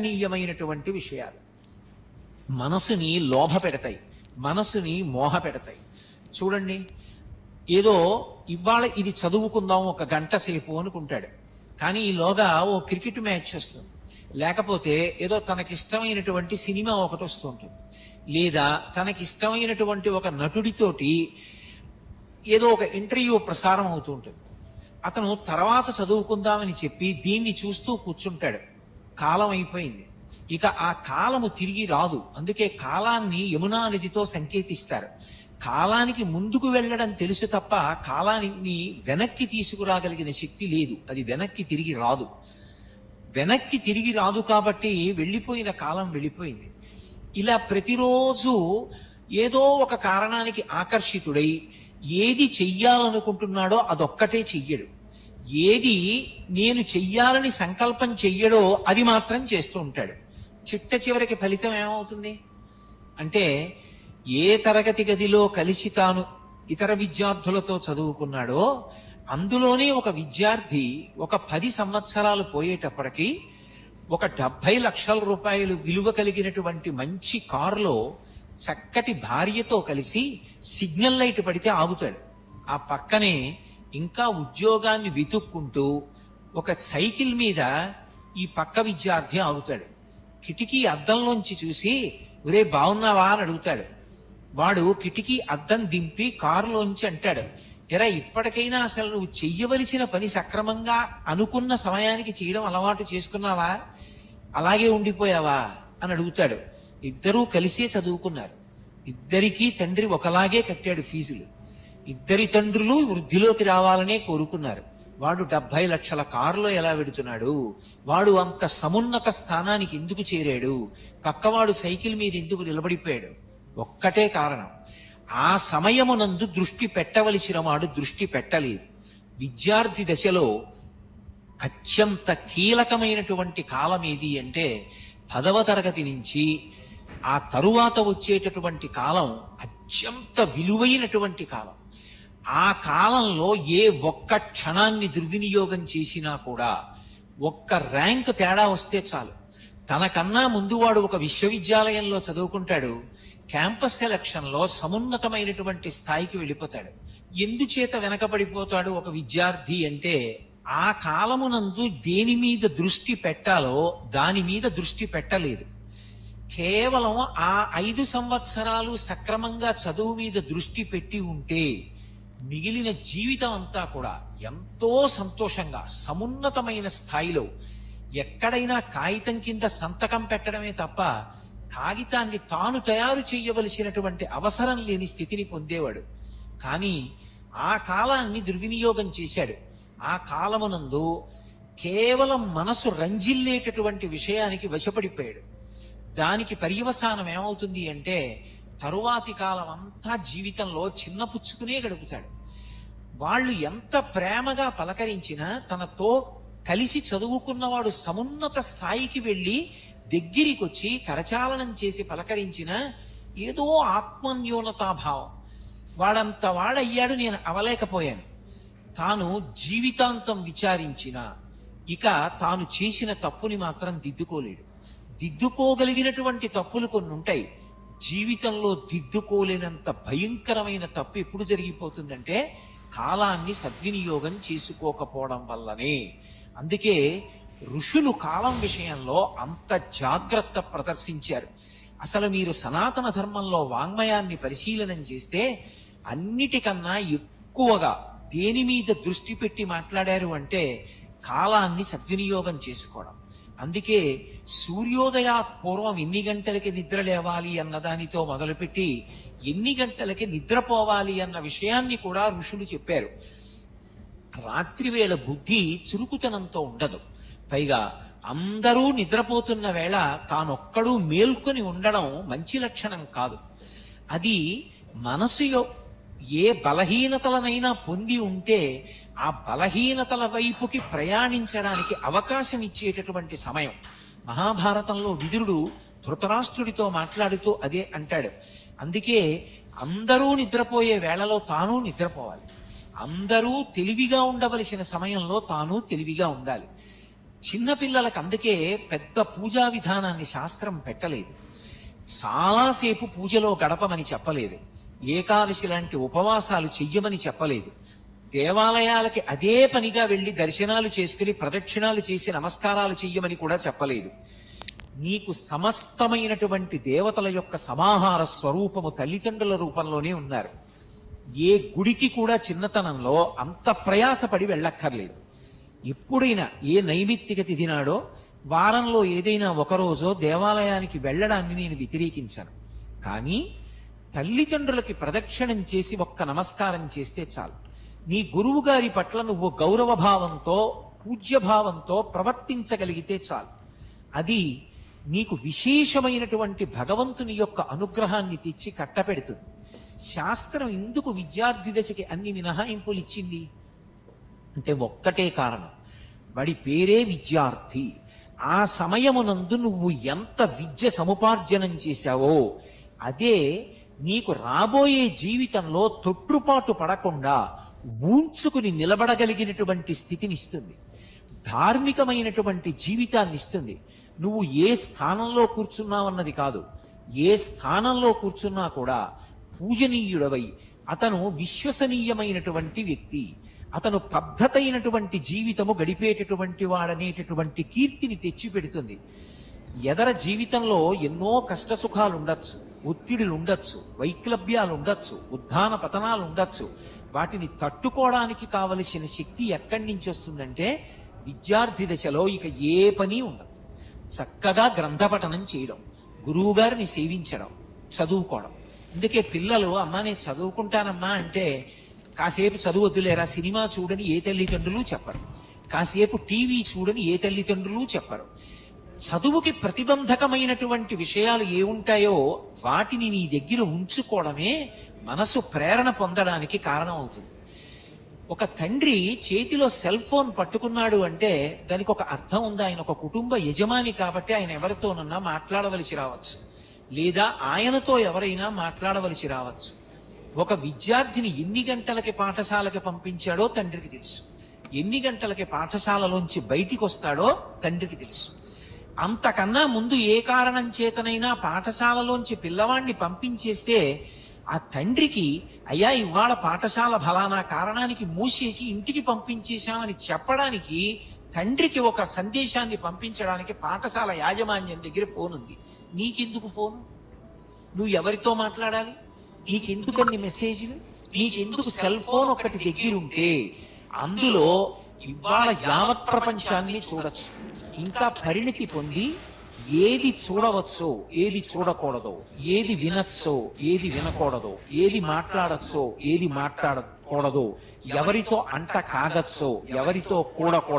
ఆకర్షణీయమైనటువంటి విషయాలు. మనసుని లోభ పెడతాయి. మనసుని మోహ పెడతాయి. చూడండి ఏదో ఇవాళ ఇది చదువుకుందాం ఒక గంట సేపు అనుకుంటాడు. కానీ ఈలోగా ఓ క్రికెట్ మ్యాచ్ వస్తుంది. లేకపోతే ఏదో తనకిష్టమైనటువంటి సినిమా ఒకటి వస్తుంటుంది. లేదా తనకిష్టమైనటువంటి ఒక నటుడితోటి ఏదో ఒక ఇంటర్వ్యూ ప్రసారం అవుతూ ఉంటుంది. అతను తర్వాత చదువుకుందామని చెప్పి దీన్ని చూస్తూ కూర్చుంటాడు. కాలం అయిపోయింది. ఇక ఆ కాలము తిరిగి రాదు. అందుకే కాలాన్ని యమునా నదితో సంకేతిస్తారు. కాలానికి ముందుకు వెళ్ళడం తెలుసు తప్ప కాలాన్ని వెనక్కి తీసుకురాగలిగిన శక్తి లేదు. అది వెనక్కి తిరిగి రాదు. వెనక్కి తిరిగి రాదు కాబట్టి వెళ్ళిపోయిన కాలం వెళ్ళిపోయింది. ఇలా ప్రతిరోజు ఏదో ఒక కారణానికి ఆకర్షితుడై ఏది చెయ్యాలనుకుంటున్నాడో అదొక్కటే చెయ్యడు. ఏది నేను చెయ్యాలని సంకల్పం చెయ్యడో అది మాత్రం చేస్తూ ఉంటాడు. చిట్ట చివరికి ఫలితం ఏమవుతుంది? అంటే ఏ తరగతి గదిలో కలిసి తాను ఇతర విద్యార్థులతో చదువుకున్నాడో అందులోనే ఒక విద్యార్థి ఒక పది సంవత్సరాలు పోయేటప్పటికి ఒక డెబ్బై లక్షల రూపాయలు విలువ కలిగినటువంటి మంచి కారులో చక్కటి భార్యతో కలిసి సిగ్నల్ లైట్ పడితే ఆగుతాడు. ఆ పక్కనే ఇంకా ఉద్యోగాన్ని వెతుక్కుంటూ ఒక సైకిల్ మీద ఈ పక్క విద్యార్థి ఆగుతాడు. కిటికీ అద్దంలోంచి చూసి ఒరే బాగున్నావా? అని అడుగుతాడు. వాడు కిటికీ అద్దం దింపి కారులోంచి అంటాడు ఎరా ఇప్పటికైనా అసలు నువ్వు చెయ్యవలసిన పని సక్రమంగా అనుకున్న సమయానికి చేయడం అలవాటు చేసుకున్నావా? అలాగే ఉండిపోయావా? అని అడుగుతాడు. ఇద్దరూ కలిసే చదువుకున్నారు. ఇద్దరికీ తండ్రి ఒకలాగే కట్టాడు ఫీజులు. ఇద్దరి తండ్రులు వృద్ధిలోకి రావాలనే కోరుకున్నారు. వాడు డెబ్బై లక్షల కారులో ఎలా వెడుతున్నాడు? వాడు అంత సమున్నత స్థానానికి ఎందుకు చేరాడు? పక్కవాడు సైకిల్ మీద ఎందుకు నిలబడిపోయాడు? ఒక్కటే కారణం. ఆ సమయమునందు దృష్టి పెట్టవలసిన వాడు దృష్టి పెట్టలేదు. విద్యార్థి దశలో అత్యంత కీలకమైనటువంటి కాలం ఏది అంటే పదవ తరగతి నుంచి ఆ తరువాత వచ్చేటటువంటి కాలం అత్యంత విలువైనటువంటి కాలం. ఆ కాలంలో ఏ ఒక్క క్షణాన్ని దుర్వినియోగం చేసినా కూడా ఒక్క ర్యాంక్ తేడా వస్తే చాలు. తనకన్నా ముందువాడు ఒక విశ్వవిద్యాలయంలో చదువుకుంటాడు క్యాంపస్ సెలక్షన్లో సమున్నతమైనటువంటి స్థాయికి వెళ్ళిపోతాడు. ఎందుచేత వెనకబడిపోతాడు ఒక విద్యార్థి అంటే ఆ కాలమునందు దేని మీద దృష్టి పెట్టాలో దాని మీద దృష్టి పెట్టలేదు. కేవలం ఆ ఐదు సంవత్సరాలు సక్రమంగా చదువు మీద దృష్టి పెట్టి ఉంటే మిగిలిన జీవితం అంతా కూడా ఎంతో సంతోషంగా సమున్నతమైన స్థాయిలో ఎక్కడైనా కాగితం కింద సంతకం పెట్టడమే తప్ప కాగితాన్ని తాను తయారు చేయవలసినటువంటి అవసరం లేని స్థితిని పొందేవాడు. కానీ ఆ కాలాన్ని దుర్వినియోగం చేశాడు. ఆ కాలమునందు కేవలం మనసు రంజిల్లేటటువంటి విషయానికి వశపడిపోయాడు. దానికి పర్యవసానం ఏమవుతుంది అంటే తరువాతి కాలం అంతా జీవితంలో చిన్న పుచ్చుకునే గడుపుతాడు. వాళ్ళు ఎంత ప్రేమగా పలకరించినా తనతో కలిసి చదువుకున్నవాడు సమున్నత స్థాయికి వెళ్ళి దగ్గరికి వచ్చి కరచాలనం చేసి పలకరించిన ఏదో ఆత్మన్యూనతాభావం వాడంత వాడయ్యాడు నేను అవలేకపోయాను. తాను జీవితాంతం విచారించిన ఇక తాను చేసిన తప్పుని మాత్రం దిద్దుకోలేడు. దిద్దుకోగలిగినటువంటి తప్పులు కొన్ని ఉంటాయి జీవితంలో దిద్దుకోలేనంత భయంకరమైన తప్పు ఎప్పుడు జరిగిపోతుందంటే కాలాన్ని సద్వినియోగం చేసుకోకపోవడం వల్లనే. అందుకే ఋషులు కాలం విషయంలో అంత జాగ్రత్త ప్రదర్శించారు. అసలు మీరు సనాతన ధర్మంలో వాంగ్మయాన్ని పరిశీలనం చేస్తే అన్నిటికన్నా ఎక్కువగా దేని మీద దృష్టి పెట్టి మాట్లాడారు అంటే కాలాన్ని సద్వినియోగం చేసుకోవడం. అందుకే సూర్యోదయా పూర్వం ఎన్ని గంటలకి నిద్ర లేవాలి అన్న దానితో మొదలుపెట్టి ఎన్ని గంటలకి నిద్రపోవాలి అన్న విషయాన్ని కూడా ఋషులు చెప్పారు. రాత్రి వేళ బుద్ధి చురుకుతనంతో ఉండదు. పైగా అందరూ నిద్రపోతున్న వేళ తానొక్కడూ మేల్కొని ఉండడం మంచి లక్షణం కాదు. అది మనసు ఏ బలహీనతలనైనా పొంది ఉంటే ఆ బలహీనతల వైపుకి ప్రయాణించడానికి అవకాశం ఇచ్చేటటువంటి సమయం. మహాభారతంలో విదురుడు ధృతరాష్ట్రుడితో మాట్లాడుతూ అదే అంటాడు. అందుకే అందరూ నిద్రపోయే వేళలో తాను నిద్రపోవాలి. అందరూ తెలివిగా ఉండవలసిన సమయంలో తాను తెలివిగా ఉండాలి. చిన్నపిల్లలకు అందుకే పెద్ద పూజా విధానాన్ని శాస్త్రం పెట్టలేదు. చాలాసేపు పూజలో గడపమని చెప్పలేదు. ఏకాదశి లాంటి ఉపవాసాలు చెయ్యమని చెప్పలేదు. దేవాలయాలకి అదే పనిగా వెళ్ళి దర్శనాలు చేసుకుని ప్రదక్షిణాలు చేసి నమస్కారాలు చెయ్యమని కూడా చెప్పలేదు. నీకు సమస్తమైనటువంటి దేవతల యొక్క సమాహార స్వరూపము తల్లిదండ్రుల రూపంలోనే ఉన్నారు. ఏ గుడికి కూడా చిన్నతనంలో అంత ప్రయాసపడి వెళ్ళక్కర్లేదు. ఎప్పుడైనా ఏ నైమిత్తిక తిథి నాడో వారంలో ఏదైనా ఒకరోజో దేవాలయానికి వెళ్ళడాన్ని నేను వ్యతిరేకించను. కానీ తల్లిదండ్రులకి ప్రదక్షిణం చేసి ఒక్క నమస్కారం చేస్తే చాలు. నీ గురువు గారి పట్ల నువ్వు గౌరవ భావంతో పూజ్యభావంతో ప్రవర్తించగలిగితే చాలు. అది నీకు విశేషమైనటువంటి భగవంతుని యొక్క అనుగ్రహాన్ని తెచ్చి కట్టపెడుతుంది. శాస్త్రం ఎందుకు విద్యార్థి దశకి అన్ని మినహాయింపులు ఇచ్చింది? అంటే ఒక్కటే కారణం. వాడి పేరే విద్యార్థి. ఆ సమయమునందు నువ్వు ఎంత విద్య సముపార్జనం చేశావో అదే నీకు రాబోయే జీవితంలో తొట్టుపాటు పడకుండా ఊంచుకుని నిలబడగలిగినటువంటి స్థితినిస్తుంది ధార్మికమైనటువంటి జీవితాన్ని ఇస్తుంది. నువ్వు ఏ స్థానంలో కూర్చున్నావన్నది కాదు. ఏ స్థానంలో కూర్చున్నా కూడా పూజనీయుడవై అతను విశ్వసనీయమైనటువంటి వ్యక్తి. అతను పద్ధతైనటువంటి జీవితము గడిపేటటువంటి వాడనేటటువంటి కీర్తిని తెచ్చిపెడుతుంది. ఎదర జీవితంలో ఎన్నో కష్ట సుఖాలు ఉండొచ్చు ఒత్తిడులు ఉండొచ్చు వైక్లభ్యాలు ఉండొచ్చు ఉద్ధాన పతనాలు ఉండొచ్చు వాటిని తట్టుకోవడానికి కావలసిన శక్తి ఎక్కడి నుంచి వస్తుందంటే విద్యార్థి దశలో ఇక ఏ పని ఉండదు. చక్కగా గ్రంథపఠనం చేయడం గురువు గారిని సేవించడం చదువుకోవడం. అందుకే పిల్లలు అమ్మా నేను చదువుకుంటానమ్మా అంటే కాసేపు చదువు వద్దులేరా సినిమా చూడని ఏ తల్లిదండ్రులు చెప్పరు. కాసేపు టీవీ చూడని ఏ తల్లిదండ్రులు చెప్పరు. చదువుకి ప్రతిబంధకమైనటువంటి విషయాలు ఏ ఉంటాయో వాటిని నీ దగ్గర ఉంచుకోవడమే మనసు ప్రేరణ పొందడానికి కారణం అవుతుంది ఒక తండ్రి చేతిలో సెల్ ఫోన్ పట్టుకున్నాడు అంటే దానికి ఒక అర్థం ఉంది. ఆయన ఒక కుటుంబ యజమాని కాబట్టి ఆయన ఎవరితోనన్నా మాట్లాడవలసి రావచ్చు. లేదా ఆయనతో ఎవరైనా మాట్లాడవలసి రావచ్చు. ఒక విద్యార్థిని ఎన్ని గంటలకి పాఠశాలకి పంపించాడో తండ్రికి తెలుసు. ఎన్ని గంటలకి పాఠశాలలోంచి బయటికి వస్తాడో తండ్రికి తెలుసు. అంతకన్నా ముందు ఏ కారణం చేతనైనా పాఠశాలలోంచి పిల్లవాడిని పంపించేస్తే ఆ తండ్రికి అయ్యా ఇవాళ పాఠశాల ఫలానా కారణానికి మూసేసి ఇంటికి పంపించేశామని చెప్పడానికి తండ్రికి ఒక సందేశాన్ని పంపించడానికి పాఠశాల యాజమాన్యం దగ్గర ఫోన్ ఉంది నీకెందుకు ఫోన్? నువ్వు ఎవరితో మాట్లాడాలి? నీకెందుకు అన్ని మెసేజ్లు? నీకెందుకు సెల్ ఫోన్ ఒకటి దగ్గర ఉంటే అందులో ఇవాళ యావత్ ప్రపంచాన్ని చూడొచ్చు. ఇంకా పరిణితి పొంది ఏది చూడవచ్చో ఏది చూడకూడదో ఏది వినొచ్చో ఏది వినకూడదో ఏది మాట్లాడచ్చో ఏది మాట్లాడకూడదో ఎవరితో అంట కాగచ్చో ఎవరితో కూడకూడదు